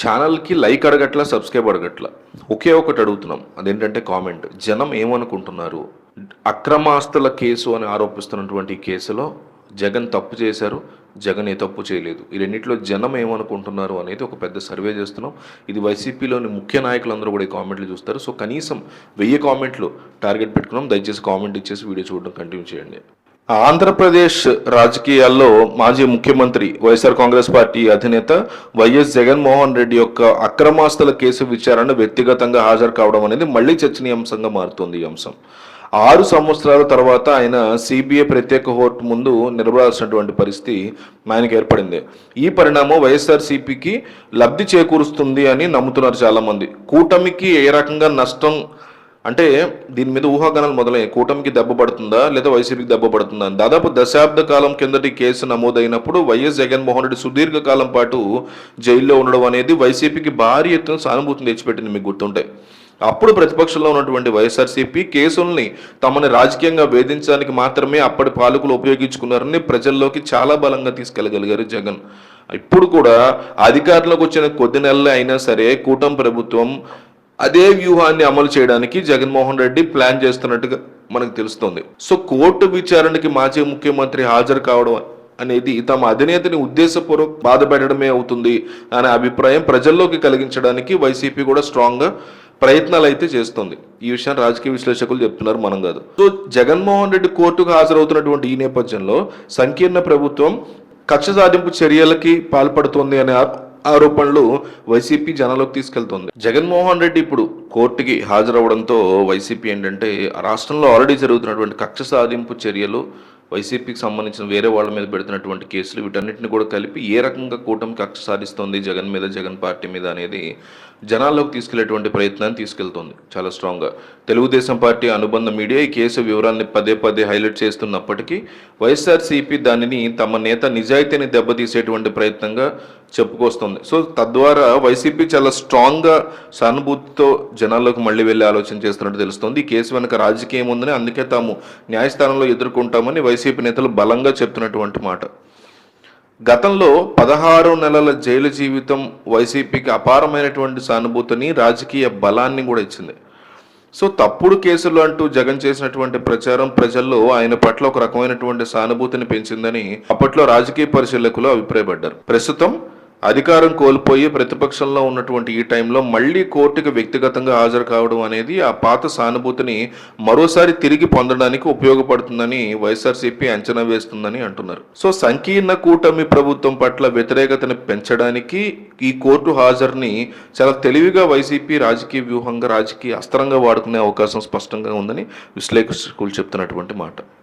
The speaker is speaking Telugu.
ఛానల్కి లైక్ అడగట్ల సబ్స్క్రైబ్ అడగట్ల? ఒకే ఒకటి అడుగుతున్నాం. అదేంటంటే కామెంట్. జనం ఏమనుకుంటున్నారు? అక్రమాస్తుల కేసు అని ఆరోపిస్తున్నటువంటి కేసులో జగన్ తప్పు చేశారు జగన్ ఏ తప్పు చేయలేదు. ఈ రెండింటిలో జనం ఏమనుకుంటున్నారు అనేది ఒక పెద్ద సర్వే చేస్తున్నాం. ఇది వైసీపీలోని ముఖ్య నాయకులందరూ కూడా ఈ కామెంట్లు చూస్తారు. సో కనీసం వెయ్యి కామెంట్లు టార్గెట్ పెట్టుకున్నాం. దయచేసి కామెంట్ ఇచ్చేసి వీడియో చూడడం కంటిన్యూ చేయండి. ఆంధ్రప్రదేశ్ రాజకీయాల్లో మాజీ ముఖ్యమంత్రి వైఎస్ఆర్ కాంగ్రెస్ పార్టీ అధినేత వైఎస్ జగన్మోహన్ రెడ్డి యొక్క అక్రమాస్తుల కేసు విచారణ వ్యక్తిగతంగా హాజరు కావడం అనేది మళ్ళీ చర్చనీయాంశంగా మారుతుంది ఈ అంశం. ఆరు సంవత్సరాల తర్వాత ఆయన సిబిఐ ప్రత్యేక కోర్టు ముందు నిలబడాల్సినటువంటి పరిస్థితి ఆయనకు ఏర్పడింది. ఈ పరిణామం వైఎస్ఆర్సీపీకి లబ్ధి చేకూరుస్తుంది అని నమ్ముతున్నారు చాలామంది. కూటమికి ఏ రకంగా నష్టం అంటే దీని మీద ఊహాగానాలు మొదలై కూటమికి దెబ్బ పడుతుందా? లేదా వైసీపీకి దెబ్బ పడుతుందా? అని. దాదాపు దశాబ్ద కాలం కిందటి కేసు నమోదైనప్పుడు వైఎస్ జగన్మోహన్ రెడ్డి సుదీర్ఘ కాలం పాటు జైల్లో ఉండడం అనేది వైసీపీకి భారీ ఎత్తున సానుభూతిని తెచ్చిపెట్టింది మీకు గుర్తుంటే. అప్పుడు ప్రతిపక్షంలో ఉన్నటువంటి వైఎస్ఆర్సీపీ కేసుల్ని తమని రాజకీయంగా వేధించడానికి మాత్రమే అప్పటి పాలకులు ఉపయోగించుకున్నారని ప్రజల్లోకి చాలా బలంగా తీసుకెళ్ళగలిగారు జగన్. ఇప్పుడు కూడా అధికారంలోకి వచ్చిన కొద్ది నెలలే అయినా సరే కూటమి ప్రభుత్వం అదే వ్యూహాన్ని అమలు చేయడానికి జగన్మోహన్ రెడ్డి ప్లాన్ చేస్తున్నట్టుగా మనకు తెలుస్తోంది. సో కోర్టు విచారణకి మాజీ ముఖ్యమంత్రి హాజరు కావడం అనేది తమ అధినేతని ఉద్దేశపూర్వక బాధ పెట్టడమే అవుతుంది అనే అభిప్రాయం ప్రజల్లోకి కలిగించడానికి వైసీపీ కూడా స్ట్రాంగ్గా ప్రయత్నాలు అయితే చేస్తుంది. ఈ విషయం రాజకీయ విశ్లేషకులు చెప్తున్నారు మనం కాదు. సో జగన్మోహన్ రెడ్డి కోర్టుకు హాజరవుతున్నటువంటి ఈ నేపథ్యంలో సంకీర్ణ ప్రభుత్వం కక్ష సాధింపు చర్యలకి పాల్పడుతోంది అనే ఆరోపణలు వైసీపీ జనాలకు తీసుకెళ్తుంది. జగన్మోహన్ రెడ్డి ఇప్పుడు కోర్టుకి హాజరవడంతో వైసీపీ ఏంటంటే ఆ రాష్ట్రంలో ఆల్రెడీ జరుగుతున్నటువంటి కక్ష సాధింపు చర్యలు వైసీపీకి సంబంధించిన వేరే వాళ్ళ మీద పెడుతున్నటువంటి కేసులు వీటన్నిటిని కూడా కలిపి ఏ రకంగా కూటమి కక్ష సాధిస్తోంది జగన్ మీద జగన్ పార్టీ మీద అనేది జనాల్లోకి తీసుకెళ్ళేటువంటి ప్రయత్నాన్ని తీసుకెళ్తోంది చాలా స్ట్రాంగ్గా తెలుగుదేశం పార్టీ అనుబంధ మీడియా ఈ కేసు వివరాల్ని పదే పదే హైలైట్ చేస్తున్నప్పటికీ వైఎస్ఆర్సీపీ దానిని తమ నేత నిజాయితీని దెబ్బతీసేటువంటి ప్రయత్నంగా చెప్పుకొస్తుంది. సో తద్వారా వైసీపీ చాలా స్ట్రాంగ్గా సానుభూతితో జనాల్లోకి మళ్ళీ వెళ్ళి ఆలోచన చేస్తున్నట్టు తెలుస్తోంది. ఈ కేసు వెనక రాజకీయం ఉందని అందుకే తాము న్యాయస్థానంలో ఎదుర్కొంటామని వైసీపీ నేతలు బలంగా చెప్తున్నటువంటి మాట. గతంలో పదహారు నెలల జైలు జీవితం వైసీపీకి అపారమైనటువంటి సానుభూతిని రాజకీయ బలాన్ని కూడా ఇచ్చింది. సో తప్పుడు కేసులు అంటూ జగన్ చేసినటువంటి ప్రచారం ప్రజల్లో ఆయన పట్ల ఒక రకమైనటువంటి సానుభూతిని పెంచిందని అప్పట్లో రాజకీయ పరిశీలకులు అభిప్రాయపడ్డారు. ప్రస్తుతం అధికారం కోల్పోయి ప్రతిపక్షంలో ఉన్నటువంటి ఈ టైంలో మళ్ళీ కోర్టుకు వ్యక్తిగతంగా హాజరు కావడం అనేది ఆ పాత సానుభూతిని మరోసారి తిరిగి పొందడానికి ఉపయోగపడుతుందని వైఎస్ఆర్సీపీ అంచనా వేస్తుందని అంటున్నారు. సో సంకీర్ణ కూటమి ప్రభుత్వం పట్ల వ్యతిరేకతను పెంచడానికి ఈ కోర్టు హాజరుని చాలా తెలివిగా వైసీపీ రాజకీయ వ్యూహంగా రాజకీయ అస్త్రంగా వాడుకునే అవకాశం స్పష్టంగా ఉందని విశ్లేషకులు చెప్తున్నటువంటి మాట.